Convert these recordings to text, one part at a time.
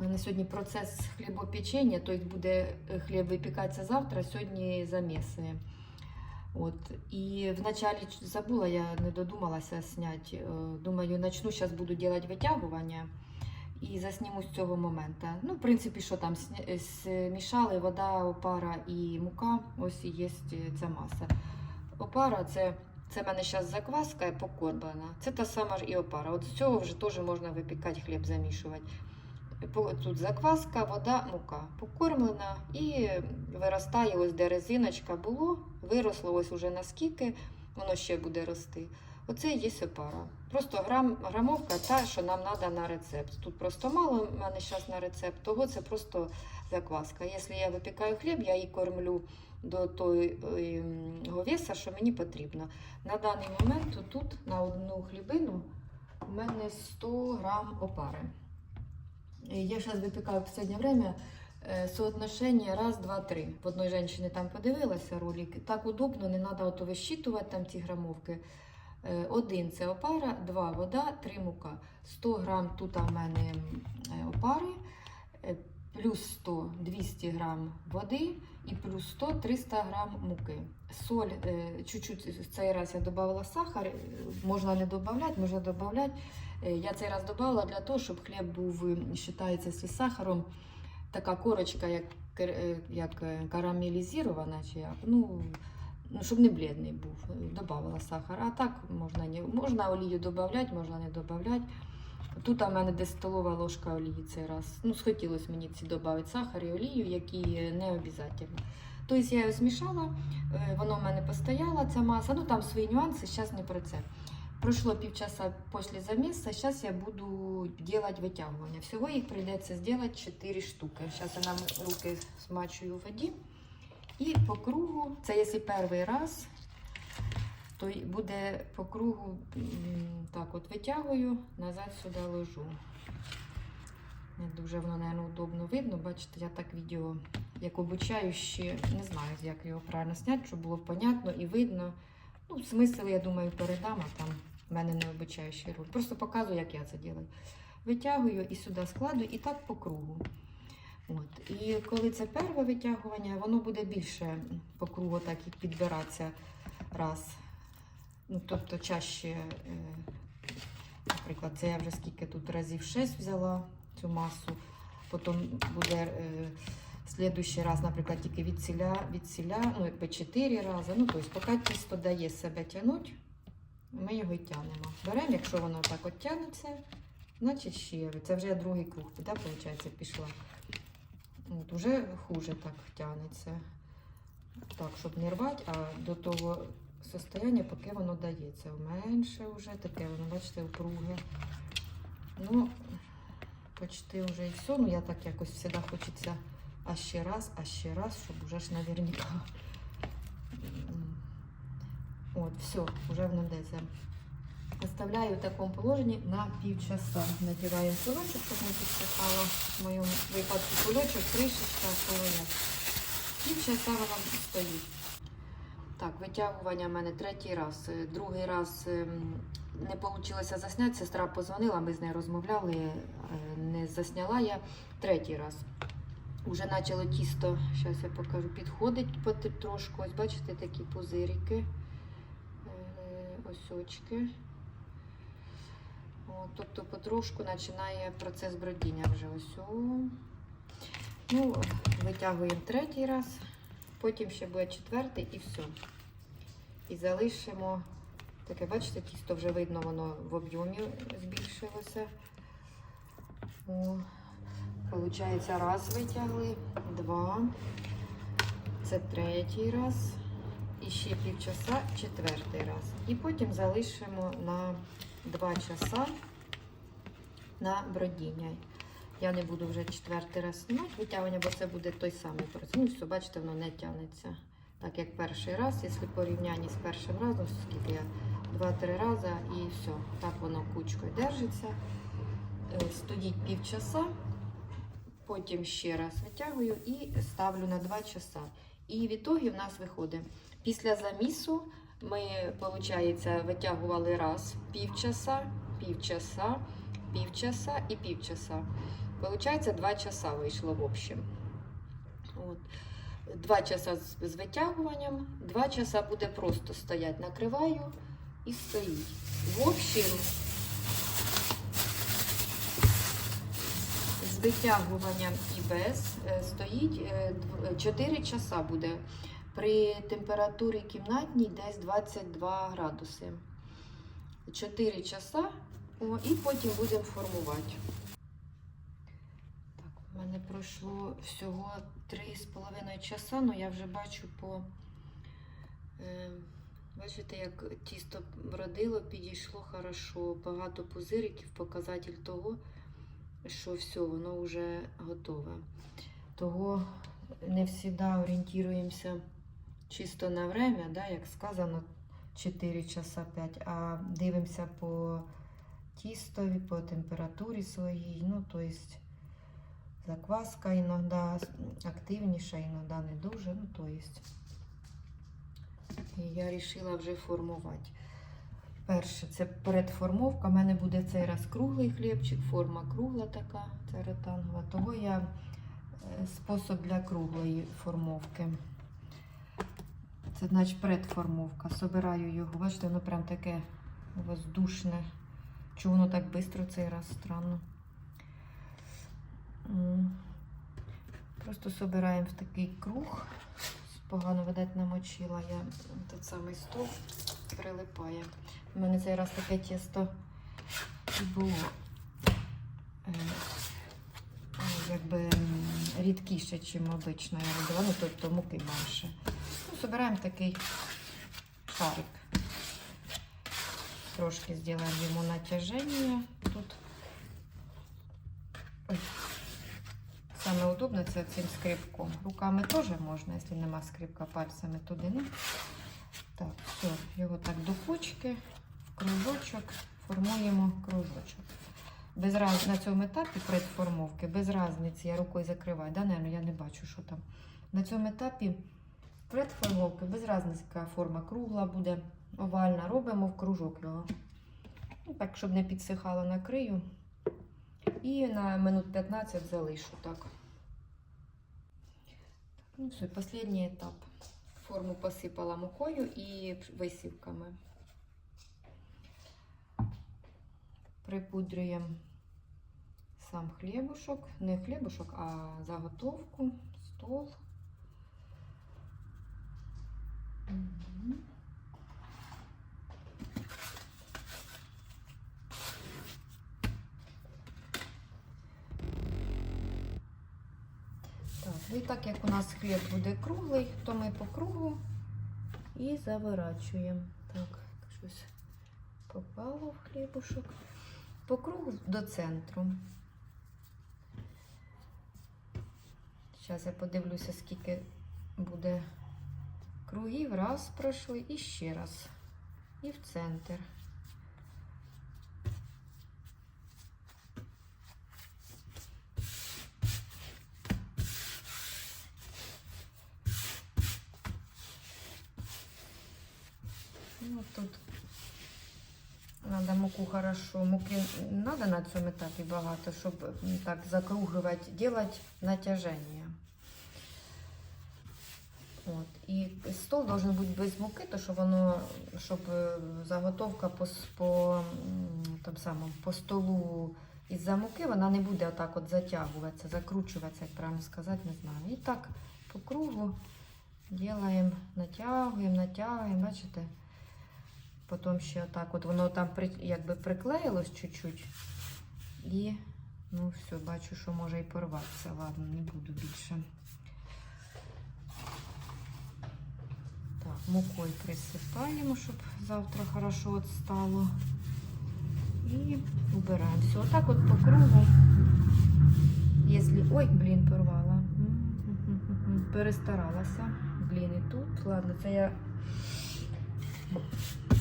У мене сьогодні процес хлібопечення, тобто буде е, хліб випікатися завтра, сьогодні заміси. От. І вначалі забула, я не додумалася зняти. Е, Думаю, начну, зараз буду робити витягування і засніму з цього моменту. Ну, в принципі, що там змішали вода, опара і мука. Ось і є ця маса. Опара це, це в мене зараз закваска покорблена. Це та сама ж і опара. От з цього вже теж можна випікати хліб, замішувати. Тут закваска, вода, мука покормлена і виростає, ось де резиночка було, виросло ось уже наскільки, воно ще буде рости. Оце є опара. Просто грам, грамовка та, що нам треба на рецепт. Тут просто мало в мене зараз на рецепт, того це просто закваска. Якщо я випікаю хліб, я її кормлю до того веса, що мені потрібно. На даний момент тут на одну хлібину у мене 100 грам опари. Я зараз випікаю в останнє время е, соотношення раз, два, три. В одної жінки там подивилася ролик. Так удобно, не треба ото вищитувати там ці грамовки. Е, Один це опара, два вода, три мука. 100 грам тут в мене е, опари, плюс 100 200 грам води і плюс 100 300 грам муки. Соль, чуть-чуть в цей раз я додавала сахар, можна не додавати, можна додавати. Е, Я цей раз додала для того, щоб хліб був, вважається, зі сахаром. Така корочка, як, е, як е, карамелізована, чи як. Ну, ну, щоб не блідний був. Добавила сахар. А так можна, не, можна олію додати, можна не додати. Тут у мене десь столова ложка олії цей раз. Ну, схотілося мені ці додати сахар і олію, які не обов'язково. Тобто я його змішала, воно в мене постояло, ця маса. Ну там свої нюанси, зараз не про це. Пройшло півчаса після заміса, зараз я буду робити витягування. Всього їх прийдеться зробити 4 штуки. Зараз я нам руки смачую в воді. І по кругу, це якщо перший раз, то буде по кругу так от витягую, назад сюди ложу. Не дуже воно, мабуть, удобно видно. Бачите, я так відео, як обучаю, ще не знаю, як його правильно зняти, щоб було понятно і видно. Ну, смисл, я думаю, передам, а там в мене не обучаючий роль. Просто показую, як я це роблю. Витягую і сюди складу, і так по кругу. От. І коли це перше витягування, воно буде більше по кругу так і підбиратися раз. Ну, тобто чаще, е, наприклад, це я вже скільки тут разів 6 взяла цю масу. Потім буде е, слідуючий раз, наприклад, тільки від ціля, від ціля, ну, якби 4 рази. Ну, тобто, поки тісто дає себе тягнути, ми його й тягнемо. Беремо, якщо воно так от тягнеться, значить ще. Це вже другий круг, да, виходить, пішла. От, уже хуже так тягнеться. Так, щоб не рвати, а до того состояння, поки воно дається. Менше вже таке, воно, бачите, округе. Ну, почти вже і все. Ну, я так якось завжди хочеться а ще раз, а ще раз, щоб уже ж наверняка. От, все, вже воно йдеться. Оставляю в такому положенні на півчаса. Надіваємо кулочок, щоб не підсихало. В моєму випадку кулочок, кришечка, полоя. Півчаса вона стоїть. Так, витягування в мене третій раз. Е, Другий раз ем, не вийшло засняти. Сестра позвонила, ми з нею розмовляли, е, не засняла я третій раз. Уже почало тісто, зараз я покажу, підходить трошку. Ось бачите такі пузирики, е, ось очки. О, тобто потрошку починає процес бродіння вже ось. Ну, витягуємо третій раз, потім ще буде четвертий і все. І залишимо таке, бачите, тісто вже видно, воно в об'ємі збільшилося. О. Получається, раз витягли, два. Це третій раз. Ще півчаса, четвертий раз. І потім залишимо на два часа на бродіння. Я не буду вже четвертий раз знімати витягування, бо це буде той самий процес. Ну, бачите, воно не тягнеться. Так як перший раз, якщо порівнянні з першим разом, скільки я два-три рази і все. Так воно кучкою держиться. Е, Стоїть півчаса, потім ще раз витягую і ставлю на 2 часа. І в ітогі в нас виходить. Після замісу ми, виходить, витягували раз півчаса, півчаса, півчаса і півчаса. Получається, два часа вийшло в общем. От. Два часа з, витягуванням, два часа буде просто стоять. Накриваю і стоїть. В общем, з витягуванням і без е, стоїть 4 часа буде. При температурі кімнатній десь 22 градуси. 4 часа о, і потім будемо формувати. Так, у мене пройшло всього 3,5 часа, але я вже бачу по. Е, бачите, як тісто родило, підійшло хорошо, багато пузириків, показатель того, що все, воно вже готове. Того не завжди орієнтуємося чисто на время, да, як сказано, 4 часа 5, а дивимося по тістові, по температурі своїй. Ну, то есть закваска іноді активніша, іноді не дуже. Ну, то есть. І я вирішила вже формувати. Перше, це передформовка. У мене буде цей раз круглий хлібчик, форма кругла така, це ректангова. Того я е, спосіб для круглої формовки. Це значить предформовка. Собираю його. Бачите, воно прям таке воздушне. Чому воно так швидко цей раз странно? Просто собираємо в такий круг. Погано, видать, намочила я той самий стол, прилипає. У мене цей раз таке тісто було. Е, якби рідкіше, ніж обично я робила, ну тобто муки менше. Собираємо такий шарик. Трошки зробимо йому натяження тут. Саме удобно це цим скрипком. Руками теж можна, якщо нема скрипка, пальцями туди. Ну. Так, все, його так до кучки, кружочок, формуємо кружочок. Без раз... На цьому етапі предформовки, без різниці, я рукою закриваю, да, наверное, я не бачу, що там. На цьому етапі предформовки, без різниці, яка форма кругла буде, овальна, робимо в кружок його. Ну, так, щоб не підсихало, накрию. І на минут 15 залишу так. Ну все, последний етап. Форму посипала мукою і висівками. Припудрюємо сам хлібушок, не хлібушок, а заготовку, стол. Ну і так як у нас хліб буде круглий, то ми по кругу і заворачуємо. Так, щось попало в хлібушок. По кругу до центру. Зараз я подивлюся, скільки буде кругів. Раз пройшли і ще раз. І в центр. Ну, тут надо муку хорошо. Муки надо на цьому етапі багато, щоб так закругувати, делать натяження. От. І стол должен бути без муки, то щоб воно, щоб е, заготовка по, по, там самому, по столу із-за муки вона не буде отак от затягуватися, закручуватися, як правильно сказати, не знаю. І так по кругу делаємо, натягуємо, натягуємо, бачите? Потім ще отак, от воно там якби приклеїлось чуть-чуть. І, ну все, бачу, що може і порватися. Ладно, не буду більше. Так, мукою присипаємо, щоб завтра хорошо отстало. І убираємо. Все, отак от по кругу. Если... Ой, блін, порвала. Перестаралася. Блін, і тут. Ладно, це я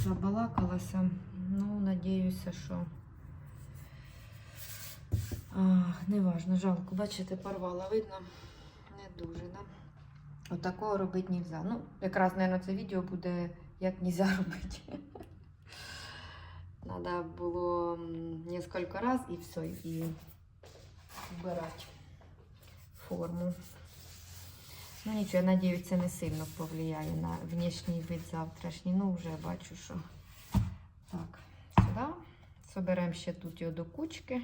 забалакалася. Ну, надіюся, що. А, неважно, жалко. Бачите, порвала, видно? Не дуже, да? Отакого робити не можна. Ну, якраз, мабуть, це відео буде як не можна робити. Треба було несколько раз і все, і вбирати форму. Ну нічого, я надіюсь, це не сильно повлияє на внешній вид завтрашній. Ну, вже бачу, що. Так, сюди. Соберемо ще тут його до кучки.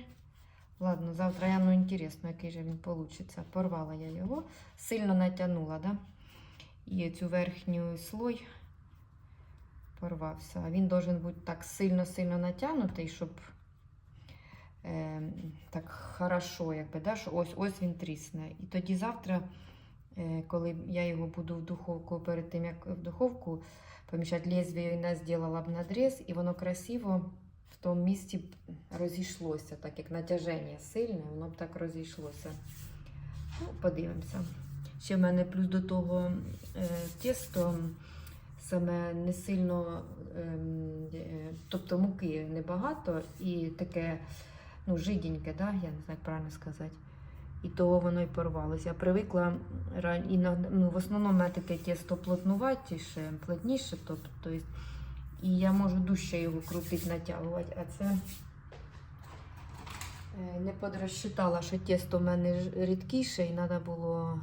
Ладно, завтра я ну інтересно, який же він вийде. Порвала я його, сильно натягнула, да? І цю верхню слой порвався. А він должен бути так сильно-сильно натягнутий, щоб е, так хорошо, якби, да? що ось ось він трісне. І тоді завтра, е, коли я його буду в духовку, перед тим як в духовку поміщати лезвію, я зробила б надріз, і воно красиво в тому місці б розійшлося, так як натяження сильне, воно б так розійшлося. Ну, подивимося. Ще в мене плюс до того е, тісто саме не сильно, ем, е, тобто муки небагато і таке ну, жиденьке, да? я не знаю, як правильно сказати. І того воно й порвалося. Я привикла іноді- ну, в основному таке тісто плотнуватіше, плотніше, тобто, і я можу дужче його крутити, натягувати, а це е, не подрозчитала, що тісто в мене рідкіше і треба було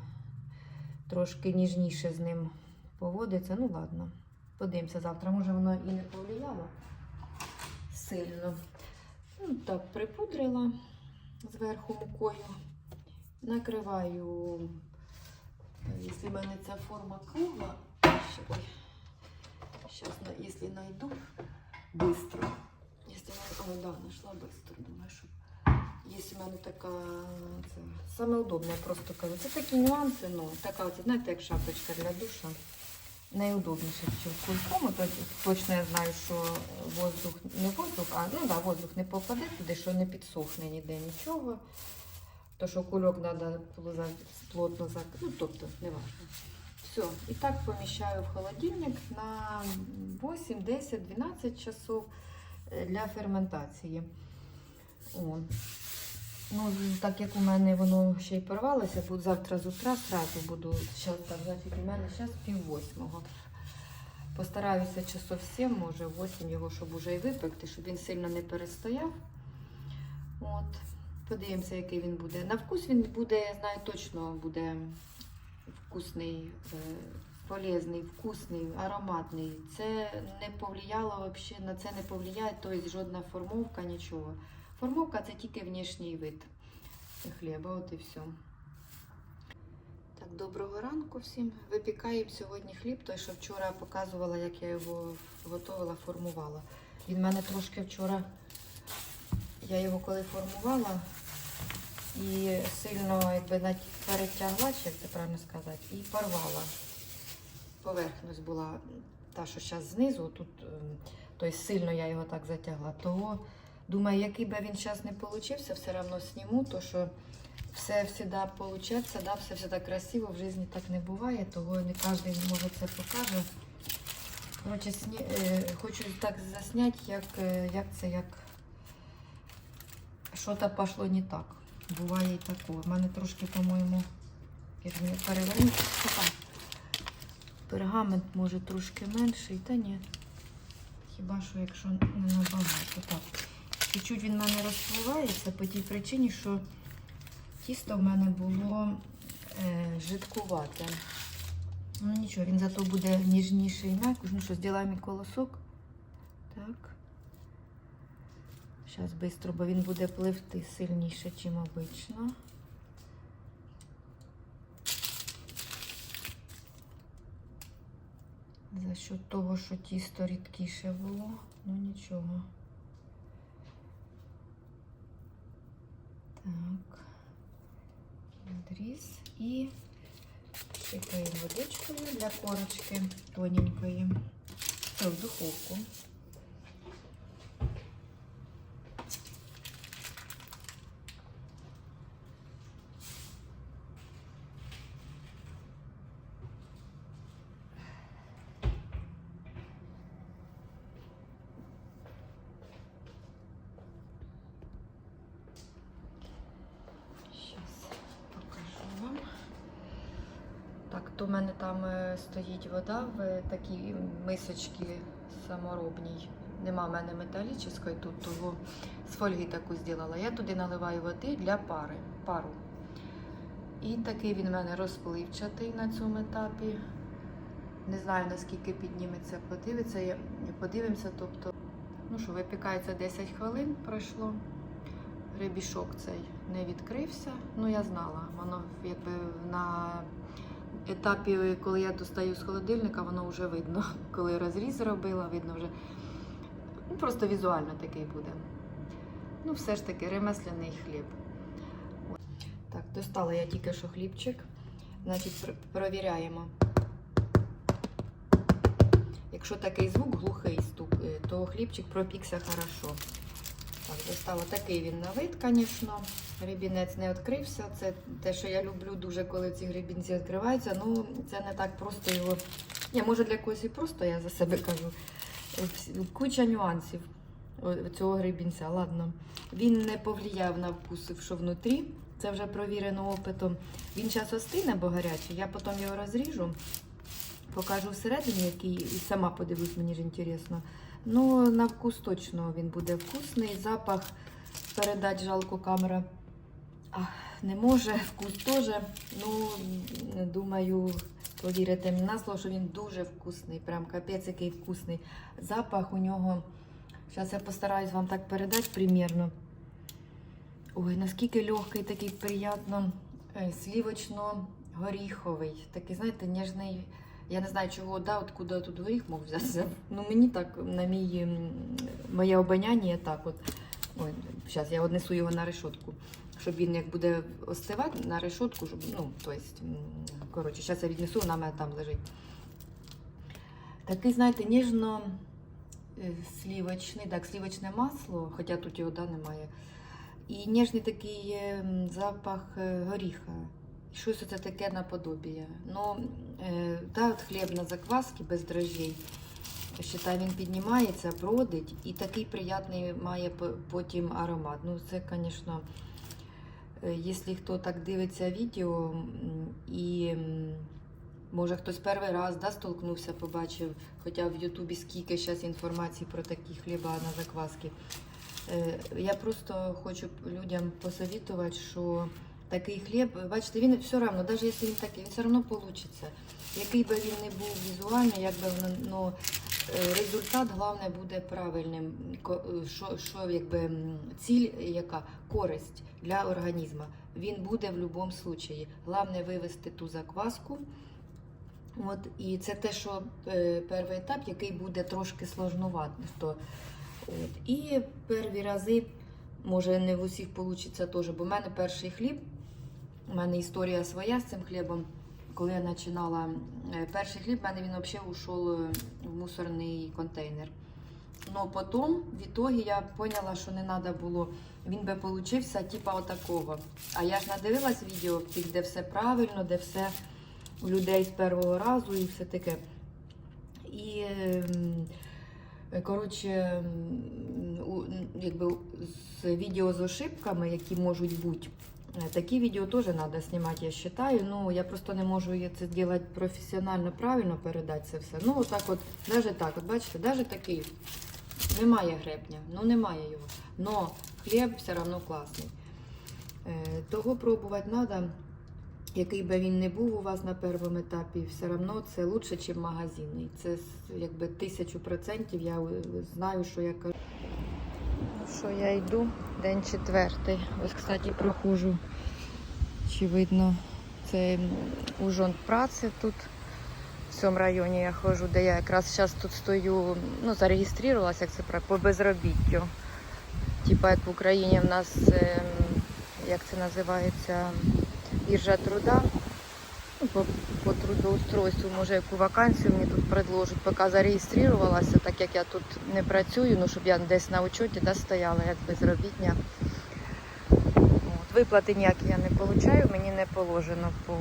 трошки ніжніше з ним поводитися. Ну ладно, подивимося завтра. Може воно і не повлияло сильно. Ну, так, припудрила зверху мукою. Накриваю, е, якщо в мене ця форма кругла, Сейчас, если найду быстро. Если я, о, да, нашла быстро, думаю, що Є у мене така, це саме удобне, просто кажу. Це такі нюанси, ну, така, от, знаєте, як шапочка для душа. Найудобніше, ніж кульком. То точно я знаю, що воздух, не воздух, а ну да, воздух не попаде туди, що не підсохне ніде нічого. То, що кульок треба було плотно зак... Ну, тобто, не важливо. Все, і так поміщаю в холодильник на 8, 10, 12 часов е, для ферментації. О. Ну, так як у мене воно ще й порвалося, буду завтра з утра сразу буду. Щас, так, значить, у мене зараз пів восьмого. Постараюся часов 7, може 8 його, щоб уже і випекти, щоб він сильно не перестояв. От. Подивимося, який він буде. На вкус він буде, я знаю, точно буде вкусний, е, полезний, вкусний, ароматний. Це не повлияло взагалі, на це не повлияє, тобто жодна формовка, нічого. Формовка це тільки внешній вид хліба, от і все. Так, доброго ранку всім. Випікаємо сьогодні хліб, той, що вчора показувала, як я його готувала, формувала. Він в мене трошки вчора, я його коли формувала, і сильно якби перетягла, чи як це правильно сказати, і порвала. Поверхність була та, що зараз знизу, тут тобто сильно я його так затягла. Того думаю, який би він зараз не получився, все одно сніму, то що все завжди получаться, да, все завжди красиво, в житті так не буває, того не кожен може це покаже. Коротше, сні... е, хочу так засняти, як, е, як це, як що-то пішло не так. Буває і таке. У мене трошки, по-моєму, як мені перевернути. Пергамент може трошки менший, та ні. Хіба що якщо не набагато. Так. Чуть-чуть він в мене розпливається по тій причині, що тісто в мене було е, жидкувате. Ну нічого, він зато буде ніжніший і м'який. Ну що, зробимо колосок. Так. Зараз швидко, бо він буде пливти сильніше, ніж обично. За счет того, що тісто рідкіше було, ну нічого. Так, надріз і чекаємо водичкою для корочки тоненької. В духовку. Щас покажу вам. То мене там е, стоїть вода в такій мисочці саморобній. Нема в мене металічної тут, того з фольги таку зробила. Я туди наливаю води для пари, пару. І такий він в мене розпливчатий на цьому етапі. Не знаю наскільки підніметься, подивиться. Подивимося, тобто, ну що, випікається 10 хвилин пройшло. Гребішок цей не відкрився. Ну, я знала. Воно якби на етапі, коли я достаю з холодильника, воно вже видно. Коли розріз робила, видно вже. Ну, просто візуально такий буде. Ну, все ж таки, ремесляний хліб. Так, достала я тільки що хлібчик. Значить, пр- провіряємо. Якщо такий звук глухий стук, е, то хлібчик пропікся хорошо. Так, достала такий він на вид, звісно. Гребінець не відкрився. Це те, що я люблю дуже, коли ці гребінці відкриваються. Ну, це не так просто його. Ні, може для когось і просто, я за себе кажу. Куча нюансів цього гребінця. Ладно. Він не повлияв на вкус, що внутрі. Це вже провірено опитом. Він зараз остине, бо гарячий. Я потім його розріжу, покажу всередині, який і сама подивлюсь, мені ж інтересно. Ну, на вкус точно він буде вкусний. Запах передати жалко камера не може, вкус теж. Ну, думаю, повірите мені на слово, що він дуже вкусний. Прям капець який вкусний. Запах у нього. Зараз я постараюсь вам так передати примірно. Ой, наскільки легкий, такий приємно е, слівочно-горіховий. Такий, знаєте, ніжний. Я не знаю, чого, да, откуда тут горіх мог взятися. Ну, мені так, на мій, моє обоняння так от. Ой, зараз я однесу його на решетку, щоб він як буде остивати на решетку, щоб, ну, то есть, м, коротше, зараз я віднесу, вона мене там лежить. Такий, знаєте, ніжно е, слівочний, так, слівочне масло, хоча тут його да, немає. І ніжний такий е, запах е, горіха. Щось це таке наподобіє. Ну, та от хліб на закваски без дрожжей. Считай, він піднімається, бродить і такий приятний має потім аромат. Ну, це, звісно, якщо хто так дивиться відео і може хтось перший раз да, столкнувся, побачив, хоча в Ютубі скільки зараз інформації про такі хліба на закваски. Е, Я просто хочу людям посовітувати, що такий хліб, бачите, він все одно, навіть якщо він такий, він все одно вийде. Який би він не був візуально, як би воно, е, результат головне буде правильним. Е, Що, що якби ціль, яка користь для організму. Він буде в будь-якому випадку. Головне вивести ту закваску. От, і це те, що е, перший етап, який буде трошки сложнуватий. То, от. І перві рази, може не в усіх вийде теж, бо в мене перший хліб, у мене історія своя з цим хлібом. Коли я починала е, перший хліб, в мене він взагалі ушов е, в мусорний контейнер. Но потім, в ітогі, я поняла, що не треба було. Він би получився, типа отакого. А я ж надивилась відео, де все правильно, де все у людей з першого разу і все таке. І ем, коротше, ем, якби з відео з ошибками, які можуть бути. Е, Такі відео теж треба знімати, я вважаю. Ну, я просто не можу це зробити професіонально, правильно передати це все. Ну, отак от, навіть так, от бачите, навіть такий немає гребня, ну немає його. Но хліб все одно класний. Е, Того пробувати треба. Який би він не був у вас на першому етапі, все одно це краще, ніж магазинний. Це якби тисячу процентів. Я е, знаю, що я кажу. Що, я йду, день четвертий. Ось, кстати, проходжу. Чи видно, це ужон праці тут. В цьому районі я ходжу, де я якраз зараз тут стою, ну, зареєструвалася, як це правильно, по безробіттю. Типа як в Україні в нас, ем, як це називається, біржа труда. Ну, по, по трудоустройству, може, яку вакансію мені тут предложать, поки зареєструвалася, так як я тут не працюю, ну щоб я десь на учоті да, стояла як безробітня. От, виплати ніякі я не отримую, мені не положено по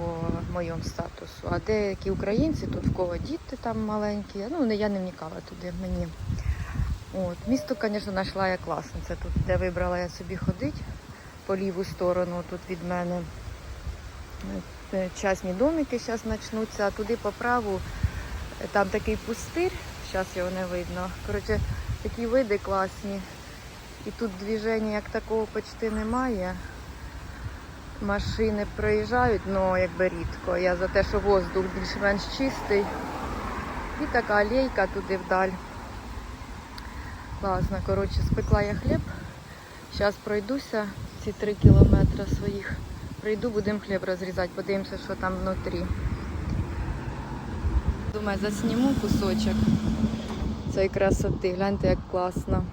моєму статусу. А деякі українці, тут в кого діти там маленькі, ну я не вникала туди мені. От, місто, звісно, знайшла я класне. Це тут, де вибрала я собі ходити по ліву сторону тут від мене. Е, Частні домики зараз почнуться, а туди по праву е, там такий пустир, зараз його не видно. Коротше, Такі види класні. І тут движення як такого почти немає. Машини проїжджають, але якби рідко. Я за те, що воздух більш-менш чистий. І така алейка туди вдаль. Класно, коротше, спекла я хліб. Зараз пройдуся ці три кілометри своїх. Прийду, будемо хліб розрізати, подивимося, що там внутрі. Думаю, засніму кусочок цієї красоти. Гляньте, як класно.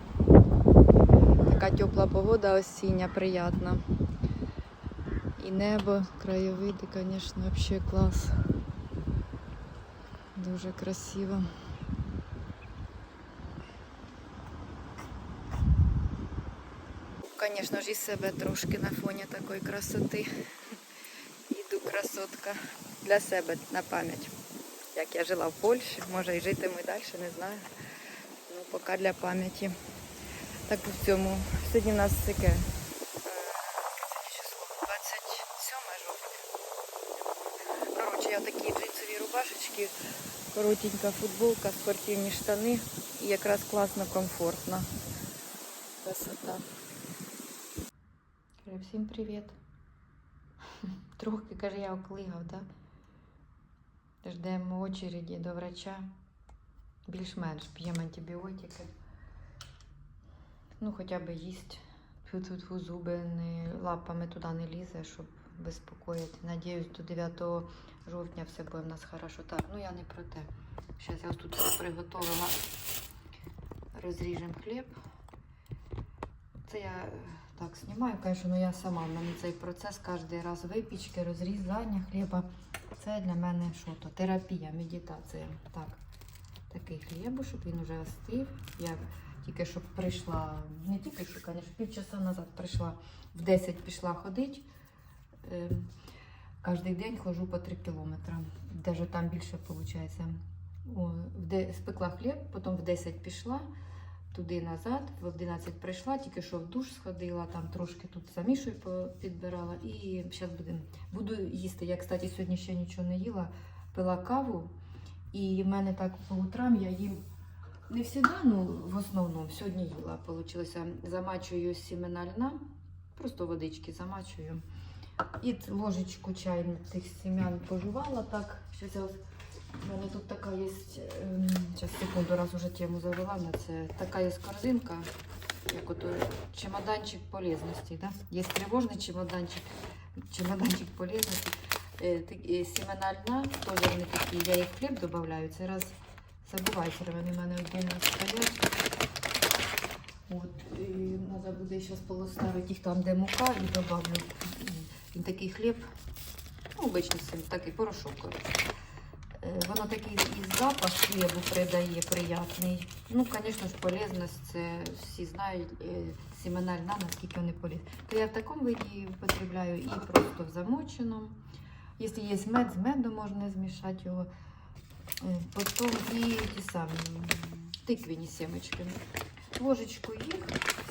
Така тепла погода осіння, приятна. І небо, краєвиди, звісно, взагалі клас. Дуже красиво. Звісно ж, і себе трошки на фоні такої красоти. Іду красотка для себе на пам'ять. Як я жила в Польщі, може і житиму і далі, не знаю. Ну, поки для пам'яті. Так у цьому. Сьогодні в нас таке. е, 27. Коротше, я такі джинсові рубашечки, коротенька футболка, спортивні штани і якраз класно, комфортно. Красота. Всім привіт. Трохи, каже, я оклигав, да? Ждемо очереді до врача. Більш-менш п'ємо антибіотики. Ну, хоча б їсть. Фу-фу-фу, зуби не, лапами туди не лізе, щоб безпокоїти. Надіюсь, до 9 жовтня все буде в нас хорошо. Так, ну я не про те. Зараз я тут все приготувала. Розріжемо хліб. Це я е, так знімаю, звісно, але я сама. В мене цей процес кожен раз випічки, розрізання хліба. Це для мене що то? Терапія, медитація. Так, такий хліб, щоб він вже остив. Я тільки що прийшла, не тільки що, звісно, півчаса назад прийшла, в 10 пішла ходити. Е, Кожен день ходжу по 3 кілометри. Навіть там більше виходить. Спекла хліб, потім в 10 пішла туди назад, в 11 прийшла, тільки що в душ сходила, там трошки тут замішую підбирала і зараз будем, буду їсти. Я, кстати, сьогодні ще нічого не їла, пила каву, і в мене так по утрам я їм не завжди, ну в основному сьогодні їла. Получилося, замачую сімена льна, просто водички замачую. І ложечку чайну тих сім'ян пожувала так. Ось у мене тут така є, зараз секунду, раз уже тему завела на це. Така є корзинка, як ото чемоданчик полезності. Да? Є тривожний чемоданчик, чемоданчик полезності. Е, так- е, Сімена льна, теж вони такі, я їх хліб додаю. Це раз забувайте, вони в мене віддільно стоять. От, і треба буде зараз полоставити їх там, де мука, і добавлю м, він такий хліб. Ну, обичний син, такий порошок. Воно такий і запах хлібу придає приятний. Ну, звісно ж, полезність, це всі знають, е, сімена льна, наскільки вони полезні. То я в такому виді употребляю і просто в замоченому. Якщо є мед, з медом можна змішати його. Е, Потім і ті самі тиквіні сімечки. Ложечку їх,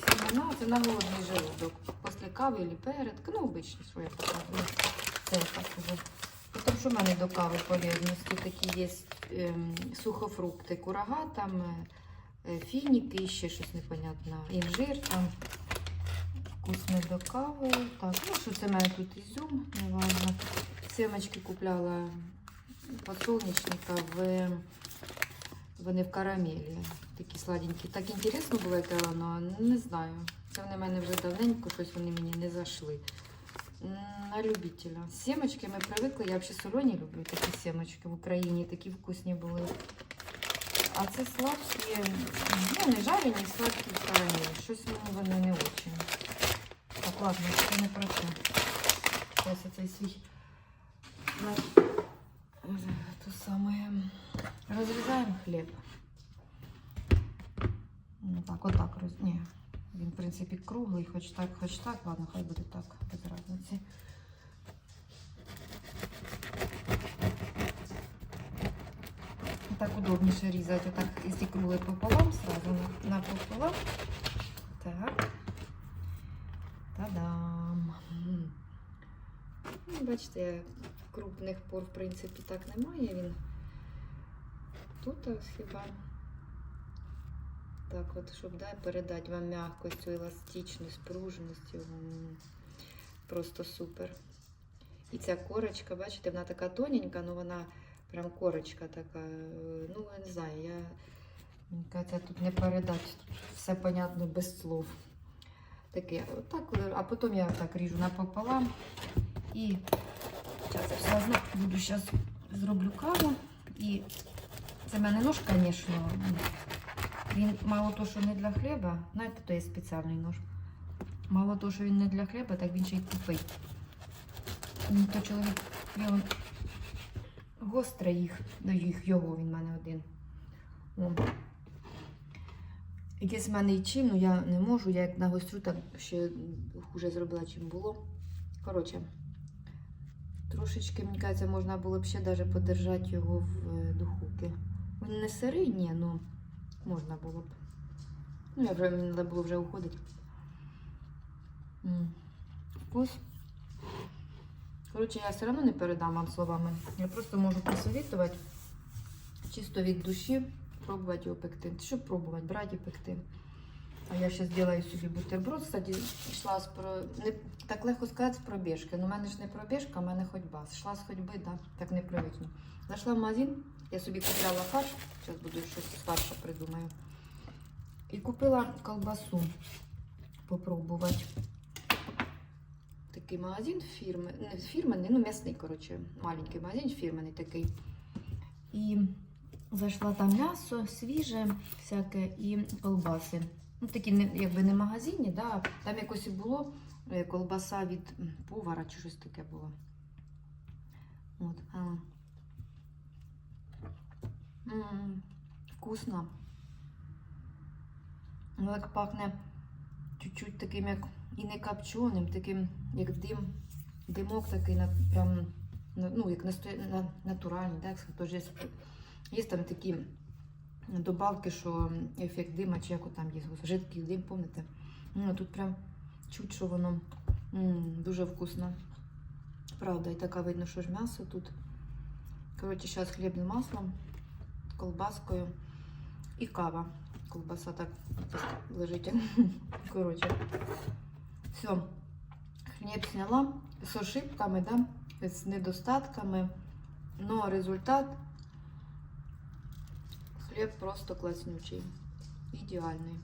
сімена, це на голодний желудок. Після кави або перед, ну, обичні, я показую. Це так уже. Потім, що в мене до кави полезності такі є ем, сухофрукти, курага, там е, е, фініки, ще щось непонятне, інжир, там вкусне до кави. Так, ну що це в мене тут ізюм, не важно. Семечки купляла подсолнечника в вони в карамелі. Такі сладенькі. Так інтересно було, яке воно, не знаю. Це вони в мене вже давненько, щось вони мені не зайшли. М, На любителя. Семечки ми привикли. Я взагалі солоні люблю такі семечки в Україні, такі вкусні були. А це сладкі, ну не жарені, сладкі в карамелі. Щось мені вони не очень. Так, ладно, це не про це. Зараз я цей свій на- то саме розрізаємо хліб. Ну так, отак роз... Ні. Він, в принципі, круглий, хоч так, хоч так. Ладно, хай буде так, без разниці. Так удобніше різати. Отак, якщо круглий пополам, сразу на, пополам. Так. Та-дам. Ну, бачите, крупних пор, в принципі, так немає. Він тут хіба. Так от, щоб да, передати вам м'якость, цю еластичність, пружність. Просто супер. І ця корочка, бачите, вона така тоненька, але вона прям корочка така. е, Ну, я не знаю, я кажеться, тут не передати. Тут все понятно без слов. Таке, отак, е, а потім я так ріжу напополам. І зараз я все буду зараз зроблю каву. І це в мене нож, звісно. Він мало того, що не для хліба, знаєте, то є спеціальний нож. Мало того, що він не для хліба, так він ще й тупий. То чоловік його гостре їх, ну їх його, він в мене один. О. Якесь в мене і чим, ну я не можу, я як нагострю, так ще хуже зробила, чим було. Коротше, трошечки, мені кажеться, можна було б ще навіть подержати його в е, духовці. Він не сирий, ні, ну можна було б. Ну, я вже мені треба було вже уходити. Вкус. Коротше, я все одно не передам вам словами. Я просто можу посовітувати чисто від душі пробувати його пекти. Що пробувати, брати і пекти. А я зараз зроблю собі бутерброд. Кстати, йшла з про... не так легко сказати з пробіжки. Ну, в мене ж не пробіжка, в мене ходьба. Йшла з ходьби, да, так непривично. Зайшла в магазин, я собі купляла фарш. Зараз буду щось з фарша придумаю. І купила колбасу попробувати. Такий магазин фірми, не фірменний, ну м'ясний, коротше, маленький магазин фірменний такий. І зайшла там м'ясо свіже, всяке, і колбаси. Ну, такі якби не магазині, да, там якось і було е, колбаса від повара чи щось таке було. От, а. М, Вкусно. Ну, так пахне чуть-чуть таким, як і не копченим, таким, як дим, димок такий, на, прям, ну, як на, натуральний, так, тож є, є там такі добавки, що ефект дима, чи як там є, жидкий дим, пам'ятаєте? Ну, тут прям чуть, що воно м, дуже вкусно. Правда, і така видно, що ж м'ясо тут. Коротше, зараз хлібним маслом, колбаскою і кава. Колбаса так лежить. Коротше. Все. Хліб сняла з ошибками, да? з недостатками. Но результат хліб просто класнючий. Ідеальний.